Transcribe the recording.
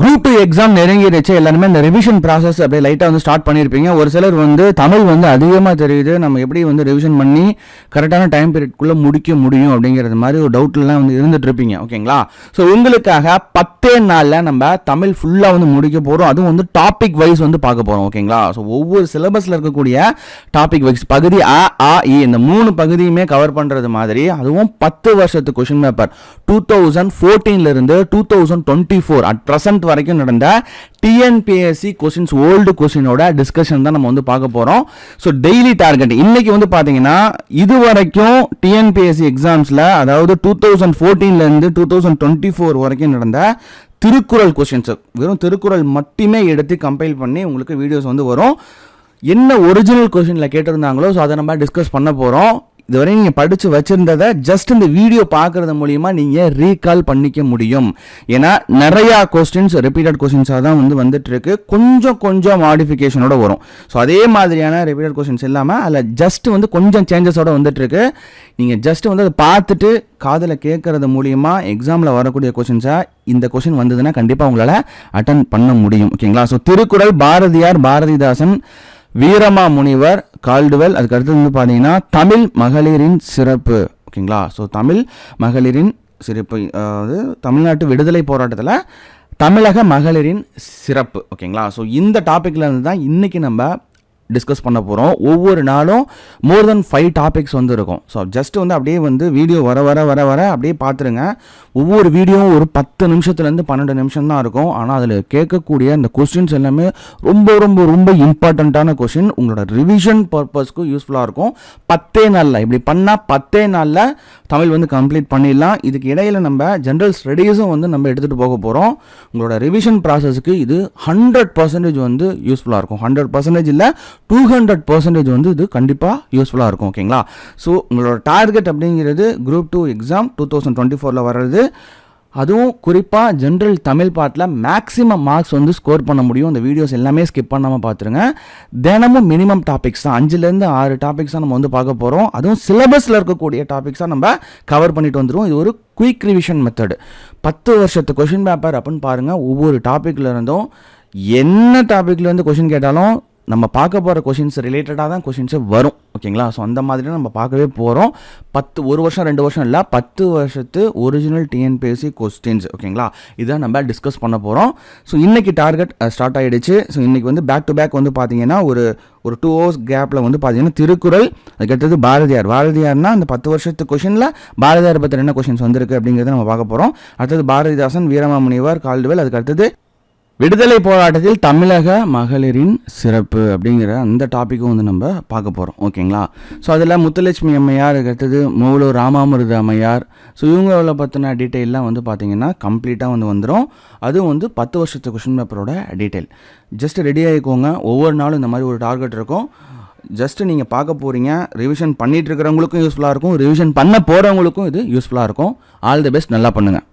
Group two exam நெருங்கிடுச்சு எல்லாருமே இந்த revision process அப்படியே லைட்டாக வந்து ஸ்டார்ட் பண்ணியிருப்பீங்க ஒரு சிலர் வந்து தமிழ் வந்து அதிகமாக தெரியுது. நம்ம எப்படி வந்து ரிவிஷன் பண்ணி கரெக்டான டைம் பீரியட்குள்ளே முடிக்க முடியும் அப்படிங்கிறது மாதிரி ஒரு டவுட்லாம் வந்து இருந்துட்டு இருப்பீங்க. ஓகேங்களா ஸோ உங்களுக்காக பத்தே நாளில் நம்ம தமிழ் ஃபுல்லாக வந்து முடிக்க போகிறோம் அதுவும் வந்து டாபிக் வைஸ் வந்து பார்க்க போகிறோம் ஓகேங்களா ஸோ ஒவ்வொரு சிலபஸில் இருக்கக்கூடிய டாபிக் வைஸ் பகுதி ஆ ஆ இ இந்த மூணு பகுதியுமே கவர் பண்ணுறது மாதிரி அதுவும் பத்து வருஷத்து question paper two thousand ஃபோர்டீன்லேருந்து two thousand twenty four at present வரைக்கும் நடந்த டிஎன்பிஎஸ்சி கொஷின்ஸ் ஓல்டு கொஷினோட டிஸ்கஷன் தான் நம்ம வந்து பார்க்க போகிறோம் ஸோ டெய்லி டார்கெட் இன்னைக்கு வந்து பார்த்தீங்கன்னா இது வரைக்கும் டிஎன்பிஎஸ்சி எக்ஸாம்ஸில் அதாவது டூ தௌசண்ட் ஃபோர்டீன்லேருந்து டூ தௌசண்ட் டுவெண்ட்டி ஃபோர் வரைக்கும் நடந்த திருக்குறள் கொஷின்ஸ் வெறும் திருக்குறள் மட்டுமே எடுத்து கம்பைல் பண்ணி உங்களுக்கு வீடியோஸ் வந்து வரும். என்ன ஒரிஜினல் கொஸ்டினில் கேட்டிருந்தாங்களோ ஸோ அதை நம்ம டிஸ்கஸ் பண்ண போகிறோம் இதுவரை நீங்கள் படித்து வச்சுருந்ததை ஜஸ்ட் இந்த வீடியோ பார்க்குறது மூலிமா நீங்கள் ரீகால் பண்ணிக்க முடியும். ஏன்னா நிறையா கொஸ்டின்ஸ் ரிப்பீட்டட் கொஸ்டின்ஸாக தான் வந்து வந்துட்டுருக்கு. கொஞ்சம் கொஞ்சம் மாடிஃபிகேஷனோட வரும். ஸோ அதே மாதிரியான ரிப்பீட்டட் கொஸ்டின்ஸ் இல்லாமல் அதில் ஜஸ்ட் வந்து கொஞ்சம் சேஞ்சஸோடு வந்துட்டுருக்கு. நீங்கள் ஜஸ்ட் வந்து அதை பார்த்துட்டு காதில் கேட்கறது மூலிமா எக்ஸாமில் வரக்கூடிய கொஷின்ஸாக இந்த கொஷின் வந்ததுன்னா கண்டிப்பாக உங்களால் அட்டன் பண்ண முடியும். ஓகேங்களா? ஸோ திருக்குறள் பாரதியார் பாரதிதாசன் வீரமா முனிவர் கால்டுவெல் அதுக்கு அடுத்தது வந்து பார்த்தீங்கன்னா தமிழ் மகளிரின் சிறப்பு. ஓகேங்களா? ஸோ தமிழ் மகளிரின் சிறப்பு அதாவது தமிழ்நாட்டு விடுதலை போராட்டத்தில் தமிழக மகளிரின் சிறப்பு. ஓகேங்களா? ஸோ இந்த டாப்பிக்கில் இருந்து தான் இன்றைக்கி நம்ம டிஸ்கஸ் பண்ண போகிறோம் ஒவ்வொரு நாளும் மோர் தென் ஃபைவ் டாபிக்ஸ் வந்து இருக்கும். ஸோ ஜஸ்ட் வந்து அப்படியே வந்து வீடியோ வர வர வர வர அப்படியே பார்த்துருங்க ஒவ்வொரு வீடியோவும் ஒரு பத்து நிமிஷத்துலேருந்து பன்னெண்டு நிமிஷம் தான் இருக்கும். ஆனால் அதில் கேட்கக்கூடிய அந்த கொஸ்டின்ஸ் எல்லாமே ரொம்ப ரொம்ப ரொம்ப இம்பார்ட்டண்ட்டான கொஸ்டின் உங்களோட ரிவிஷன் பர்பஸ்க்கும் யூஸ்ஃபுல்லாக இருக்கும். பத்தே நாளில் இப்படி பண்ணால் பத்தே நாளில் தமிழ் வந்து கம்ப்ளீட் பண்ணிடலாம். இதுக்கு இடையில நம்ம ஜென்ரல் ஸ்டடீஸும் வந்து நம்ம எடுத்துகிட்டு போக போகிறோம் உங்களோட ரிவிஷன் ப்ராசஸ்க்கு இது ஹண்ட்ரட் பர்சன்டேஜ் வந்து யூஸ்ஃபுல்லாக இருக்கும். ஹண்ட்ரட் பர்சன்டேஜ் இல்லை டூ ஹண்ட்ரட் பர்சன்டேஜ் வந்து இது கண்டிப்பாக யூஸ்ஃபுல்லாக இருக்கும் ஓகேங்களா ஸோ உங்களோட டார்கெட் அப்படிங்கிறது group two exam two thousand twenty ஃபோரில் வர்றது. அதுவும் குறிப்பாக ஜென்ரல் தமிழ் பாட்டில் மேக்ஸிமம் மார்க்ஸ் வந்து ஸ்கோர் பண்ண முடியும். அந்த வீடியோஸ் எல்லாமே ஸ்கிப் பண்ணாமல் பார்த்துருங்க தினமும் மினிமம் டாபிக்ஸ் தான். அஞ்சுலேருந்து ஆறு டாபிக்ஸ் தான் நம்ம வந்து பார்க்க போகிறோம் அதுவும் சிலபஸில் இருக்கக்கூடிய டாபிக்ஸாக நம்ம கவர் பண்ணிட்டு வந்துடுவோம் இது ஒரு குயிக் ரிவிஷன் மெத்தடு பத்து வருஷத்து கொஷின் பேப்பர் அப்படின்னு பாருங்கள் ஒவ்வொரு டாப்பிக்கில் இருந்தும் என்ன டாப்பிக்லேருந்து கொஷின் கேட்டாலும் நம்ம பார்க்க போகிற கொஷின்ஸ் ரிலேட்டடாக தான் கொஷின்ஸே வரும். ஓகேங்களா ஸோ அந்த மாதிரி தான் நம்ம பார்க்கவே போகிறோம் பத்து ஒரு வருஷம் ரெண்டு வருஷம் இல்லை பத்து வருஷத்து ஒரிஜினல் டிஎன்பிஎஸ்சி கொஸ்டின்ஸ் ஓகேங்களா இதான் நம்ம டிஸ்கஸ் பண்ண போகிறோம் ஸோ இன்றைக்கி டார்கெட் ஸ்டார்ட் ஆகிடுச்சு ஸோ இன்றைக்கி வந்து பேக் டு பேக் வந்து பார்த்தீங்கன்னா ஒரு ஒரு டூ ஹவர்ஸ் கேப்பில் வந்து பார்த்தீங்கன்னா திருக்குறள் அதுக்கடுத்தது பாரதியார். பாரதியார்னா அந்த பத்து வருஷத்து கொஷினில் பாரதியார் பற்றி என்ன கொஷின்ஸ் வந்திருக்கு அப்படிங்கிறத நம்ம பார்க்க போகிறோம் அடுத்தது பாரதிதாசன் வீரமாமுனிவர் கால்டுவெல் அதுக்கு அடுத்தது விடுதலை போராட்டத்தில் தமிழக மகளிரின் சிறப்பு அப்படிங்கிற அந்த டாப்பிக்கும் வந்து நம்ம பார்க்க போகிறோம் ஓகேங்களா? ஸோ அதில் முத்துலட்சுமி அம்மையார் அடுத்தது மூலூர் ராமாமிருத அம்மையார். ஸோ இவங்கள பற்றின டீட்டெயிலாம் வந்து பார்த்தீங்கன்னா கம்ப்ளீட்டாக வந்து வந்துடும் அதுவும் வந்து பத்து வருஷத்து கொஷின் பேப்பரோட டீட்டெயில் ஜஸ்ட் ரெடி ஆகிக்கோங்க ஒவ்வொரு நாளும் இந்த மாதிரி ஒரு டார்கெட் இருக்கும். ஜஸ்ட்டு நீங்கள் பார்க்க போகிறீங்க ரிவிஷன் பண்ணிகிட்டு இருக்கிறவங்களுக்கும் யூஸ்ஃபுல்லாக இருக்கும். ரிவிஷன் பண்ண போகிறவங்களுக்கும் இது யூஸ்ஃபுல்லாக இருக்கும். ஆல் தி பெஸ்ட் நல்லா பண்ணுங்கள்